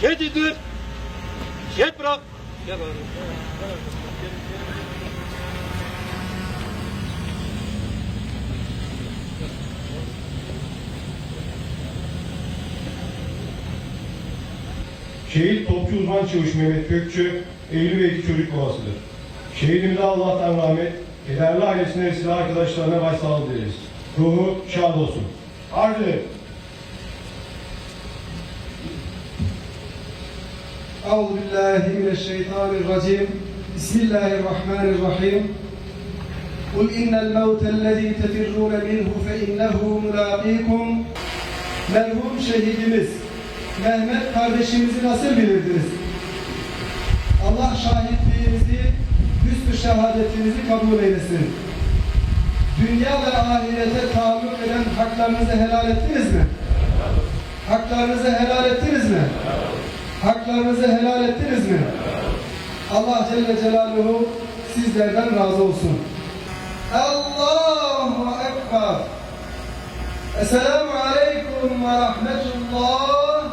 Şehit indir. Şehit bırak. Gel bari. Şehit topçu uzman çavuş Mehmet Gökçü, evli ve iki çocuk babasıdır. Şehidimize Allah'tan rahmet, kederli ailesine ve silah arkadaşlarına başsağlığı dileriz. Ruhu şad olsun. Arz أعوذ بالله من الشيطان الرجيم بسم الله الرحمن الرحيم قل إن الموت الذي تفرون منه فإنه ملاقيكم Merhum şehidimiz Mehmet kardeşimizi nasıl bilirdiniz? Allah şahitliğinizi, hüsnü şehadetinizi kabul eylesin. Dünya ve ahirete taalluk eden haklarınızı helal ettiniz mi? Haklarınızı helal ettiniz mi? Haklarınızı helal ettiniz mi? Allah Celle Celaluhu sizlerden razı olsun. Allahu Ekber. Esselamu Aleyküm ve Rahmetullah.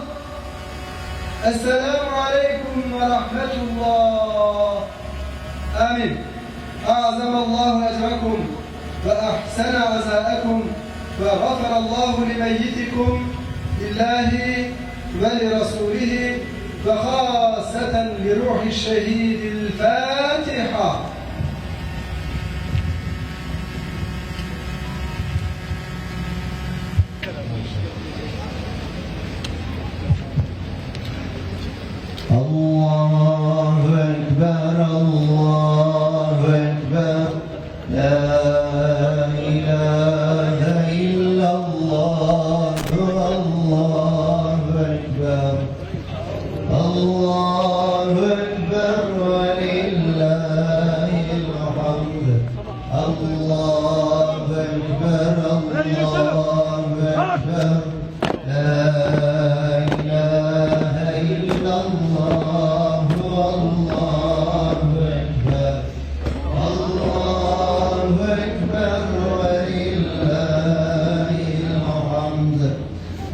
Esselamu Aleyküm ve Rahmetullah. Amin. Azamallahu ecrakum ve ahsana azaakum ve gafarallahu limeyyitikum lillahi ve lirasulihi فخاصة لروح الشهيد الفاتحة. الله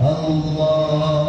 Allah